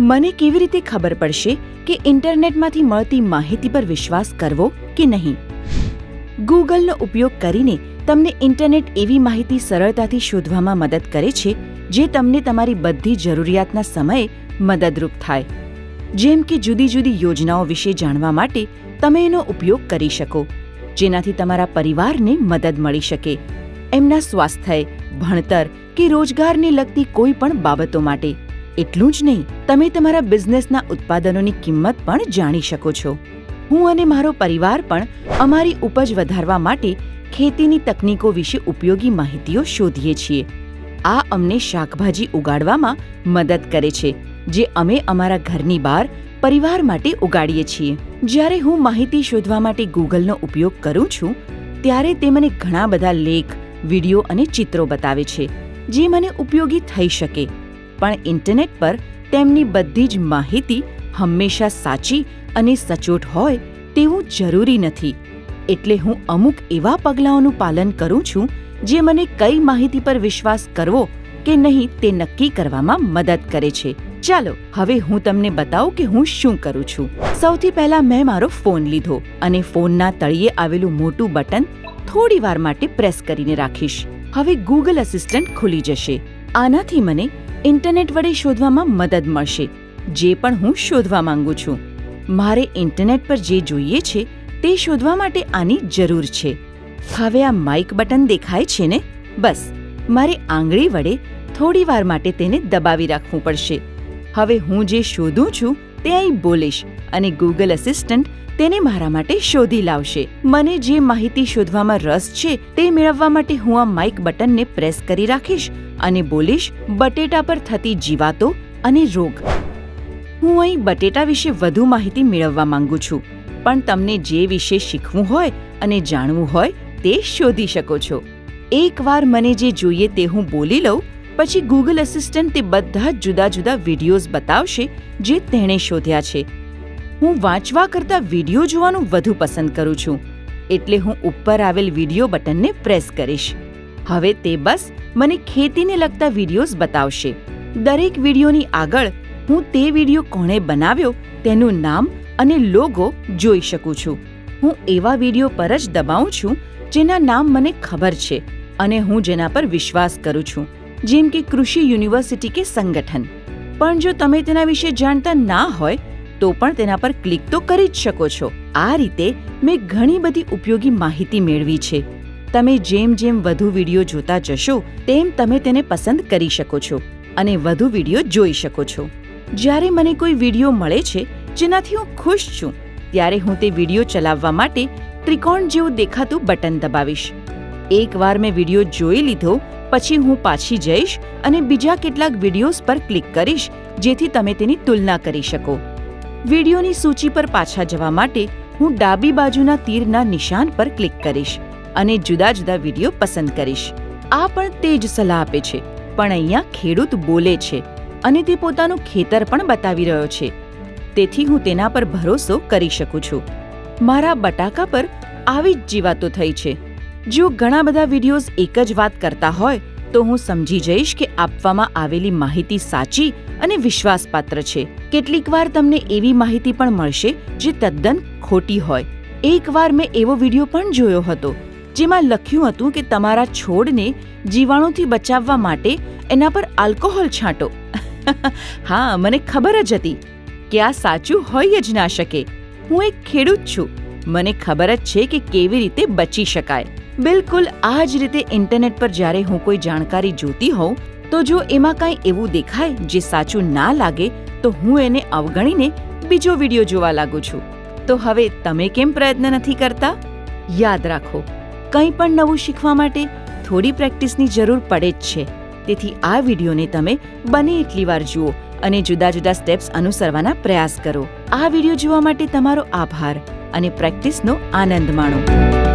મને કેવી રીતે ખબર પડશે કે ઇન્ટરનેટમાંથી મળતી માહિતી પર વિશ્વાસ કરવો કે નહીં? ગૂગલનો ઉપયોગ કરીને તમને ઇન્ટરનેટ એવી માહિતી સરળતાથી શોધવામાં મદદ કરે છે, જે તમને તમારી બધી જરૂરિયાતના સમયે મદદરૂપ થાય. જેમ કે જુદી જુદી યોજનાઓ વિશે જાણવા માટે તમે એનો ઉપયોગ કરી શકો, જેનાથી તમારા પરિવારને મદદ મળી શકે. એમના સ્વાસ્થ્ય, ભણતર કે રોજગારને લગતી કોઈ પણ બાબતો માટે. એટલું જ નહીં, તમે તમારા બિઝનેસના ઉત્પાદનોની કિંમત પણ જાણી શકો છો. હું અને મારો પરિવાર પણ અમારી ઉપજ વધારવા માટે ખેતીની તકનીકો વિશે ઉપયોગી માહિતીઓ શોધીએ છીએ. આ અમને શાકભાજી ઉગાડવામાં મદદ કરે છે, જે અમે અમારા ઘરની બહાર પરિવાર માટે ઉગાડીએ છીએ. જ્યારે હું માહિતી શોધવા માટે ગૂગલનો ઉપયોગ કરું છું, ત્યારે તે મને ઘણા બધા લેખ, વીડિયો અને ચિત્રો બતાવે છે, જે મને ઉપયોગી થઈ શકે. પણ ઇન્ટરનેટ પર તેમની બધી જ માહિતી હંમેશા સાચી અને સચોટ હોય તેવું જરૂરી નથી. એટલે હું અમુક એવા પગલાંઓનું પાલન કરું છું જે મને કઈ માહિતી પર વિશ્વાસ કરવો કે નહીં તે નક્કી કરવામાં મદદ કરે છે. ચાલો, હવે હું તમને બતાવું કે હું શું કરું છું. સૌથી પહેલા મેં મારો ફોન લીધો અને ફોનના તળિયે આવેલું મોટું બટન થોડી વાર માટે પ્રેસ કરીને રાખીશ. હવે ગૂગલ અસિસ્ટન્ટ ખુલી જશે. આનાથી મને ઇન્ટરનેટ વડે શોધવામાં મદદ મળશે. જે પણ હું શોધવા માંગુ છું. મારે ઇન્ટરનેટ પર જે જોઈએ છે, તે શોધવા માટે આની જરૂર છે. હવે આ માઇક બટન દેખાય છે ને? બસ. મારે આંગળી વડે થોડી વાર માટે તેને દબાવી રાખવું પડશે. હવે હું જે શોધું છું તે અહીં બોલીશ અને ગૂગલ અસિસ્ટન્ટ તેને મારા માટે શોધી લાવશે. મને જે માહિતી શોધવામાં રસ છે તે મેળવવા માટે હું આ માઇક બટનને પ્રેસ કરી રાખીશ અને બોલીશ, બટેટા પર થતી જીવાતો અને રોગ. હું અહીં બટેટા વિશે વધુ માહિતી મેળવવા માંગુ છું, પણ તમને જે વિશે શીખવું હોય અને જાણવું હોય તે શોધી શકો છો. એકવાર મને જે જોઈએ તે હું બોલી લઉં પછી ગૂગલ અસિસ્ટન્ટ તે બધા જ જુદા જુદા વિડીયોઝ બતાવશે જે તેણે શોધ્યા છે. હું વાંચવા કરતાં વીડિયો જોવાનું વધુ પસંદ કરું છું, એટલે હું ઉપર આવેલ વીડિયો બટનને પ્રેસ કરીશ. હવે તે બસ મને ખેતીને લગતા વિડીયોઝ બતાવશે. દરેક વિડીયોની આગળ હું તે વીડિયો કોણે બનાવ્યો તેનું નામ અને લોગો જોઈ શકું છું. હું એવા વીડિયો પર જ દબાવું છું જેના નામ મને ખબર છે અને હું જેના પર વિશ્વાસ કરું છું. જેમ કે કૃષિ યુનિવર્સિટી કે સંગઠન. પણ જો તમે તેના વિશે જાણતા ના હોય, તો પણ તેના પર ક્લિક તો કરી જ શકો છો. આ રીતે મેં ઘણી બધી ઉપયોગી માહિતી મેળવી છે. તમે જેમ જેમ વધુ વીડિયો જોતા જશો, તેમ તમે તેને પસંદ કરી શકો છો અને વધુ વીડિયો જોઈ શકો છો. જ્યારે મને કોઈ વીડિયો મળે છે, જેનાથી હું ખુશ છું, ત્યારે હું તે વીડિયો ચલાવવા માટે ત્રિકોણ જેવું દેખાતું બટન દબાવીશ. એકવાર મેં વીડિયો જોઈ લીધો પછી હું પાછી જઈશ અને બીજા કેટલાક વિડીયોઝ પર ક્લિક કરીશ, જેથી તમે તેની તુલના કરી શકો. વિડીયોની સૂચિ પર પાછા જવા માટે હું ડાબી બાજુના તીરના નિશાન પર ક્લિક કરીશ અને જુદા જુદા વીડિયો પસંદ કરીશ. આ પણ તે જ સલાહ આપે છે, પણ અહીંયા ખેડૂત બોલે છે અને તે પોતાનું ખેતર પણ બતાવી રહ્યો છે. તેથી હું તેના પર ભરોસો કરી શકું છું. મારા બટાકા પર આવી જ જીવાતો થઈ છે. જો ઘણા બધા વિડીયોઝ એક જ વાત કરતા હોય, તો હું સમજી જઈશ કે આપવામાં આવેલી માહિતી સાચી અને વિશ્વાસપાત્ર છે. કેટલીકવાર તમને એવી માહિતી પણ મળશે જે તદ્દન ખોટી હોય. એકવાર મેં એવો વીડિયો પણ જોયો હતો, જેમાં લખ્યું હતું કે તમારા છોડને જીવાણુથી બચાવવા માટે એના પર આલ્કોહોલ છાંટો. હા, મને ખબર જ હતી કે આ સાચું હોય જ ના શકે. હું એક ખેડૂત છું. મને ખબર જ છે કે કેવી રીતે બચી શકાય. બિલકુલ આ જ રીતે ઇન્ટરનેટ પર જ્યારે હું કોઈ જાણકારી જોતી હોઉં, તો જો એમાં કાંઈ એવું દેખાય જે સાચું ના લાગે, તો હું એને અવગણીને બીજો વીડિયો જોવા લાગુ છું. તો હવે તમે કેમ પ્રયત્ન નથી કરતા? યાદ રાખો, કંઈ પણ નવું શીખવા માટે થોડી પ્રેક્ટિસની જરૂર પડે જ છે. તેથી આ વિડીયોને તમે બને એટલી વાર જુઓ અને જુદા જુદા સ્ટેપ્સ અનુસરવાના પ્રયાસ કરો. આ વીડિયો જોવા માટે તમારો આભાર અને પ્રેક્ટિસનો આનંદ માણો.